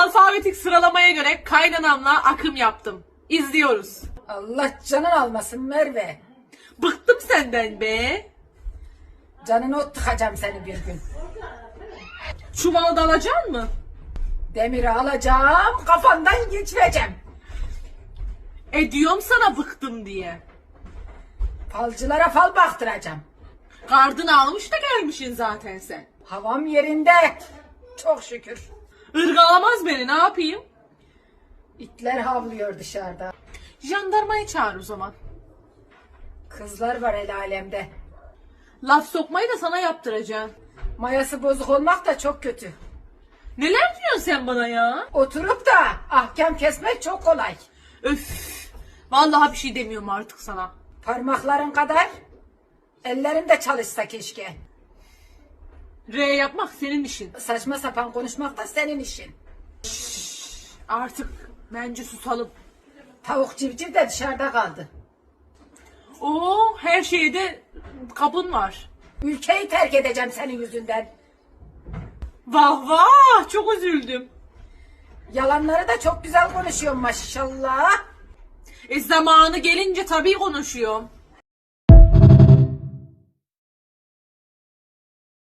Alfabetik sıralamaya göre kaynanamla akım yaptım. İzliyoruz. Allah canın almasın Merve. Bıktım senden be. Canını ot tıkacağım seni bir gün. Çuvalı da alacaksın mı? Demiri alacağım, kafandan geçireceğim. E diyorum sana bıktım diye. Falcılara fal baktıracağım. Gardını almış da gelmişsin zaten sen. Havam yerinde. Çok şükür. Irgalamaz beni ne yapayım? İtler havlıyor dışarıda. Jandarmayı çağır o zaman. Kızlar var el alemde. Laf sokmayı da sana yaptıracağım. Mayası bozuk olmak da çok kötü. Neler diyorsun sen bana ya? Oturup da ahkam kesmek çok kolay. Öf. Vallahi bir şey demiyorum artık sana. Parmakların kadar ellerin de çalışsa keşke. R yapmak senin işin. Saçma sapan konuşmak da senin işin. Artık bence susalım. Tavuk civciv de dışarıda kaldı. Oo, her şeyde kabın var. Ülkeyi terk edeceğim senin yüzünden. Vah vah çok üzüldüm. Yalanları da çok güzel konuşuyorsun maşallah. E zamanı gelince tabii konuşuyorum.